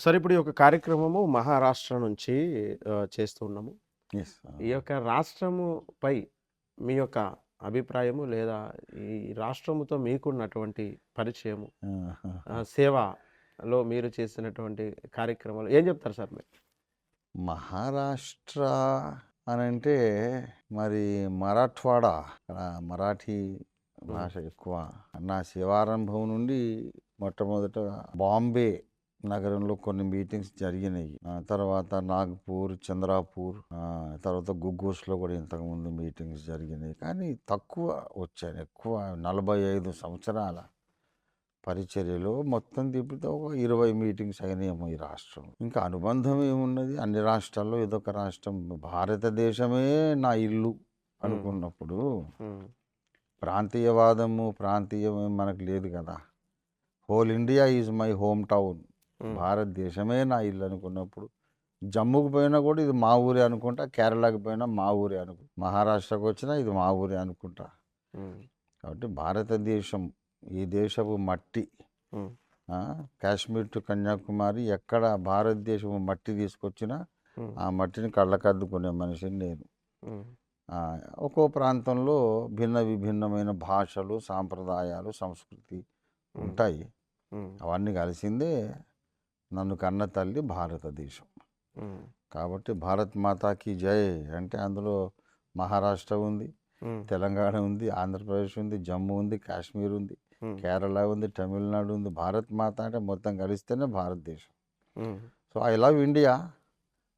Sir ఇప్పుడు ఈ యొక్క కార్యక్రమము మహారాష్ట్ర నుంచి చేస్తూ ఉన్నాము. ఈ యొక్క రాష్ట్రముపై మీ యొక్క అభిప్రాయము లేదా ఈ రాష్ట్రముతో మీకున్నటువంటి పరిచయము సేవలో మీరు చేసినటువంటి కార్యక్రమాలు ఏం చెప్తారు సార్ మీరు? మహారాష్ట్ర అని అంటే మరి మరాఠ్వాడా మరాఠీ భాష ఎక్కువ. నా శివారంభం నుండి మొట్టమొదట బాంబే నగరంలో కొన్ని మీటింగ్స్ జరిగినాయి. తర్వాత నాగ్పూర్ చంద్రాపూర్ తర్వాత గుగ్గోస్లో కూడా ఇంతకుముందు మీటింగ్స్ జరిగినాయి. కానీ తక్కువ వచ్చాను ఎక్కువ నలభై ఐదు సంవత్సరాల పరిచర్యలో మొత్తం తిప్పితే ఒక ఇరవై మీటింగ్స్ అయినాయేమో ఈ రాష్ట్రం ఇంకా అనుబంధం ఏమున్నది? అన్ని రాష్ట్రాల్లో ఇదొక రాష్ట్రం. భారతదేశమే నా ఇల్లు అనుకున్నప్పుడు ప్రాంతీయవాదము ప్రాంతీయం మనకు లేదు కదా. Whole India is my home town. భారతదేశమే నా ఇల్లు అనుకున్నప్పుడు. జమ్మూకి పోయినా కూడా ఇది మా ఊరే అనుకుంటా కేరళకి పోయినా మా ఊరే అనుకు మహారాష్ట్రకు వచ్చినా ఇది మా ఊరే అనుకుంటా. కాబట్టి భారతదేశం ఈ దేశపు మట్టి కాశ్మీర్ టు కన్యాకుమారి ఎక్కడ భారతదేశం మట్టి తీసుకొచ్చినా ఆ మట్టిని కళ్ళకద్దుకునే మనిషిని నేను. ఒక్కో ప్రాంతంలో భిన్న విభిన్నమైన భాషలు సాంప్రదాయాలు సంస్కృతి ఉంటాయి. అవన్నీ కలిసిందే నన్ను కన్న తల్లి భారతదేశం. కాబట్టి భారత్ మాతాకి జై. అంటే అందులో మహారాష్ట్ర ఉంది తెలంగాణ ఉంది ఆంధ్రప్రదేశ్ ఉంది జమ్మూ ఉంది కాశ్మీర్ ఉంది కేరళ ఉంది తమిళనాడు ఉంది. భారత్ మాత అంటే మొత్తం కలిస్తేనే భారతదేశం. So I love India.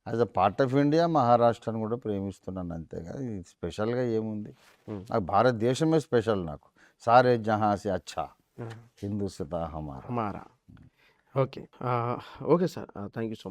As a part of India మహారాష్ట్రను కూడా ప్రేమిస్తున్నాను అంతేగా. ఇది స్పెషల్గా ఏముంది? నాకు భారతదేశమే స్పెషల్ నాకు. సారే జహాసే అచ్చా. హిందూస్తా హమారా ఓకే ఆ, okay sir thank you so